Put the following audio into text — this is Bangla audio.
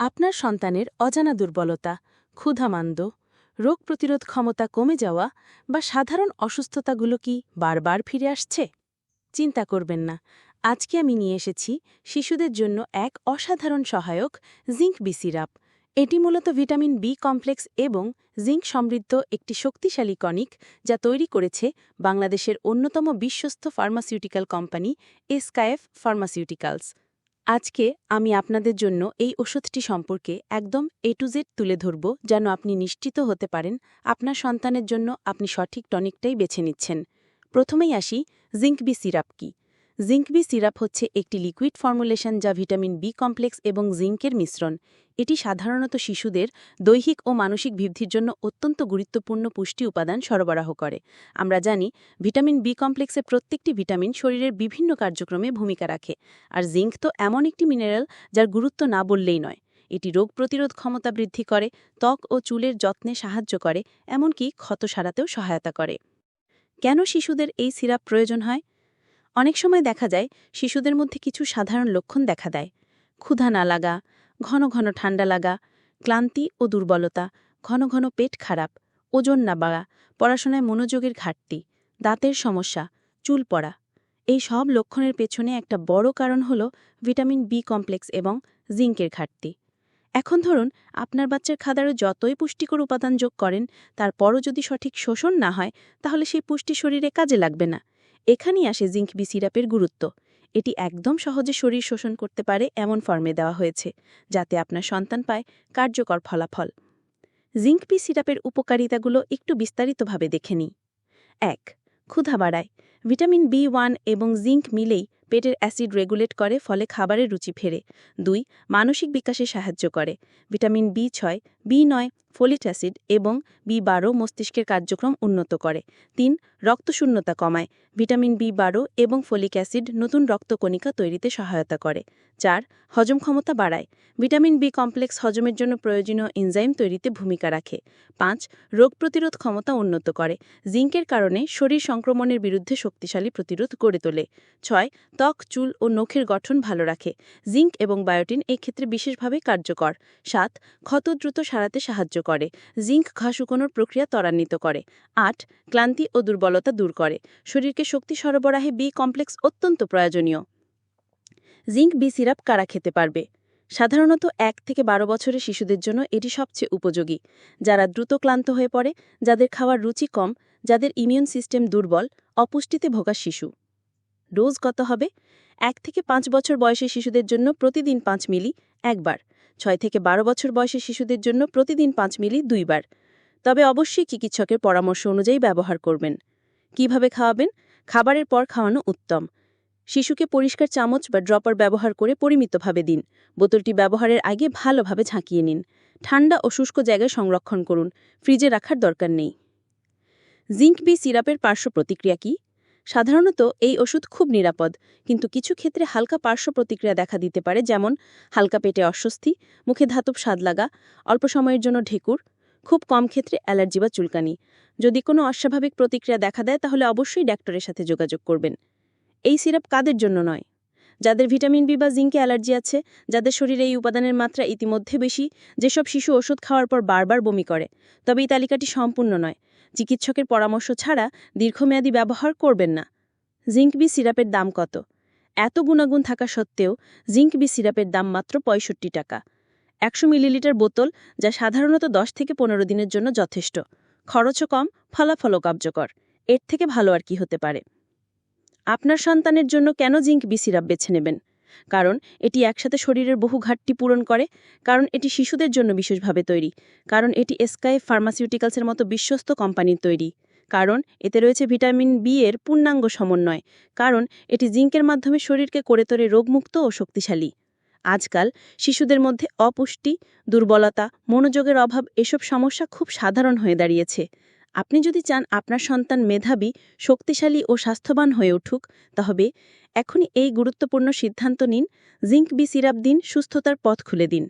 আপনার সন্তানের অজানা দুর্বলতা, ক্ষুধামান্দ, রোগ প্রতিরোধ ক্ষমতা কমে যাওয়া বা সাধারণ অসুস্থতাগুলো কি বারবার ফিরে আসছে? চিন্তা করবেন না, আজকে আমি নিয়ে এসেছি শিশুদের জন্য এক অসাধারণ সহায়ক জিঙ্ক বি সিরাপ। এটি মূলত ভিটামিন বি কমপ্লেক্স এবং জিঙ্ক সমৃদ্ধ একটি শক্তিশালী কনিক যা তৈরি করেছে বাংলাদেশের অন্যতম বিশ্বস্ত ফার্মাসিউটিক্যাল কোম্পানি এসকায়েফ ফার্মাসিউটিক্যালস। আজকে আমি আপনাদের জন্য এই ওষুধটি সম্পর্কে একদম এ টু জেড তুলে ধরব যেন আপনি নিশ্চিত হতে পারেন আপনার সন্তানের জন্য আপনি সঠিক টনিকটাই বেছে নিচ্ছেন। প্রথমেই আসি জিঙ্ক বি সিরাপ কি। জিঙ্ক বি সিরাপ হচ্ছে একটি লিকুইড ফর্মুলেশন যা ভিটামিন বি কমপ্লেক্স এবং জিঙ্কের মিশ্রণ। এটি সাধারণত শিশুদের দৈহিক ও মানসিক বৃদ্ধির জন্য অত্যন্ত গুরুত্বপূর্ণ পুষ্টি উপাদান সরবরাহ করে। আমরা জানি, ভিটামিন বি কমপ্লেক্সের প্রত্যেকটি ভিটামিন শরীরের বিভিন্ন কার্যক্রমে ভূমিকা রাখে, আর জিঙ্ক তো এমন একটি মিনারেল যার গুরুত্ব না বললেই নয়। এটি রোগ প্রতিরোধ ক্ষমতা বৃদ্ধি করে, ত্বক ও চুলের যত্নে সাহায্য করে, এমনকি ক্ষত সারাতেও সহায়তা করে। কেন শিশুদের এই সিরাপ প্রয়োজন হয়? অনেক সময় দেখা যায় শিশুদের মধ্যে কিছু সাধারণ লক্ষণ দেখা দেয়। ক্ষুধা না লাগা, ঘন ঘন ঠান্ডা লাগা, ক্লান্তি ও দুর্বলতা, ঘন ঘন পেট খারাপ, ওজন না বাড়া, পড়াশোনায় মনোযোগের ঘাটতি, দাঁতের সমস্যা, চুল পড়া। এই সব লক্ষণের পেছনে একটা বড় কারণ হল ভিটামিন বি কমপ্লেক্স এবং জিঙ্কের ঘাটতি। এখন ধরুন, আপনার বাচ্চার খাদারও যতই পুষ্টিকর উপাদান যোগ করেন, তারপরও যদি সঠিক শোষণ না হয়, তাহলে সেই পুষ্টি শরীরে কাজে লাগবে না। এখানেই আসে জিঙ্ক বি সিরাপের গুরুত্ব। এটি একদম সহজে শরীর শোষণ করতে পারে এমন ফর্মে দেওয়া হয়েছে, যাতে আপনার সন্তান পায় কার্যকর ফলাফল। জিঙ্ক বি সিরাপের উপকারিতাগুলো একটু বিস্তারিতভাবে দেখে নিই। এক, ক্ষুধা বাড়ায়। ভিটামিন বি ওয়ান এবং জিঙ্ক মিলেই পেটের অ্যাসিড রেগুলেট করে, ফলে খাবারের রুচি ফেরে। দুই, মানসিক বিকাশে সাহায্য করে। ভিটামিন বি ছয়, বি নয়, ফোলিক অ্যাসিড এবং বি বারো মস্তিষ্কের কার্যক্রম উন্নত করে। তিন, রক্তশূন্যতা কমায়। ভিটামিন বি বারো এবং ফলিক অ্যাসিড নতুন রক্তকণিকা তৈরিতে সহায়তা করে। চার, হজম ক্ষমতা বাড়ায়। ভিটামিন বি কমপ্লেক্স হজমের জন্য প্রয়োজনীয় এনজাইম তৈরিতে ভূমিকা রাখে। পাঁচ, রোগ প্রতিরোধ ক্ষমতা উন্নত করে। জিঙ্কের কারণে শরীর সংক্রমণের বিরুদ্ধে শক্তিশালী প্রতিরোধ গড়ে তোলে। ছয় ত্বক, চুল ও নখের গঠন ভালো রাখে। জিঙ্ক এবং বায়োটিন এই ক্ষেত্রে বিশেষভাবে কার্যকর। সাত, ক্ষত দ্রুত সারাতে সাহায্য করে। জিঙ্ক ঘা শুকোনোর প্রক্রিয়া ত্বরান্বিত করে। আট, ক্লান্তি ও দুর্বলতা দূর করে। শরীরকে শক্তি সরবরাহে বি কমপ্লেক্স অত্যন্ত প্রয়োজনীয়। জিঙ্ক বি সিরাপ কারা খেতে পারবে? সাধারণত এক থেকে বারো বছরের শিশুদের জন্য এটি সবচেয়ে উপযোগী। যারা দ্রুত ক্লান্ত হয়ে পড়ে, যাদের খাওয়ার রুচি কম, যাদের ইমিউন সিস্টেম দুর্বল, অপুষ্টিতে ভোগা শিশু। ডোজ কত হবে? এক থেকে পাঁচ বছর বয়সের শিশুদের জন্য প্রতিদিন পাঁচ মিলি একবার। ছয় থেকে বারো বছর বয়সের শিশুদের জন্য প্রতিদিন পাঁচ মিলি দুইবার। তবে অবশ্যই চিকিৎসকের পরামর্শ অনুযায়ী ব্যবহার করবেন। কীভাবে খাওয়াবেন? খাবারের পর খাওয়ানো উত্তম। শিশুকে পরিষ্কার চামচ বা ড্রপার ব্যবহার করে পরিমিতভাবে দিন। বোতলটি ব্যবহারের আগে ভালোভাবে ঝাঁকিয়ে নিন। ঠান্ডা ও শুষ্ক জায়গায় সংরক্ষণ করুন। ফ্রিজে রাখার দরকার নেই। জিঙ্ক বি সিরাপের পার্শ্ব প্রতিক্রিয়া কি? সাধারণত এই ওষুধ খুব নিরাপদ, কিন্তু কিছু ক্ষেত্রে হালকা পার্শ্ব প্রতিক্রিয়া দেখা দিতে পারে, যেমন হালকা পেটে অস্বস্তি, মুখে ধাতব স্বাদ লাগা, অল্প সময়ের জন্য ঢেকুর, খুব কম ক্ষেত্রে অ্যালার্জি বা চুলকানি। যদি কোনো অস্বাভাবিক প্রতিক্রিয়া দেখা দেয়, তাহলে অবশ্যই ডাক্তারের সাথে যোগাযোগ করবেন। এই সিরাপ কাদের জন্য নয়? যাদের ভিটামিন বি বা জিঙ্কে অ্যালার্জি আছে, যাদের শরীরে এই উপাদানের মাত্রা ইতিমধ্যে বেশি, যেসব শিশু ওষুধ খাওয়ার পর বারবার বমি করে, তবে এই তালিকাটি সম্পূর্ণ নয়। চিকিৎসকের পরামর্শ ছাড়া দীর্ঘমেয়াদী ব্যবহার করবেন না। জিঙ্ক বি সিরাপের দাম কত? এত গুণাগুণ থাকা সত্ত্বেও জিঙ্ক বি সিরাপের দাম মাত্র পঁয়ষট্টি টাকা। একশো মিলিলিটার বোতল, যা সাধারণত দশ থেকে পনেরো দিনের জন্য যথেষ্ট। খরচও কম, ফলাফলও কার্যকর। এর থেকে ভালো আর কি হতে পারে? আপনার সন্তানের জন্য কেন জিঙ্ক বি সিরাপ বেছে নেবেন? কারণ এটি একসাথে শরীরের বহু ঘাটতি পূরণ করে, কারণ এটি শিশুদের জন্য বিশেষভাবে তৈরি, কারণ এটি এসকাই ফার্মাসিউটিক্যালসের মতো বিশ্বস্ত কোম্পানির তৈরি, কারণ এতে রয়েছে ভিটামিন বি এর পূর্ণাঙ্গ সমন্বয়, কারণ এটি জিঙ্কের মাধ্যমে শরীরকে করে তোলে রোগমুক্ত ও শক্তিশালী। আজকাল শিশুদের মধ্যে অপুষ্টি, দুর্বলতা, মনোযোগের অভাব এসব সমস্যা খুব সাধারণ হয়ে দাঁড়িয়েছে। আপনি যদি চান আপনার সন্তান মেধাবী, শক্তিশালী ও স্বাস্থ্যবান হয়ে উঠুক, তবে এখনই এই গুরুত্বপূর্ণ সিদ্ধান্ত নিন, জিঙ্ক বি সিরাপ দিন, সুস্থতার পথ খুলে দিন।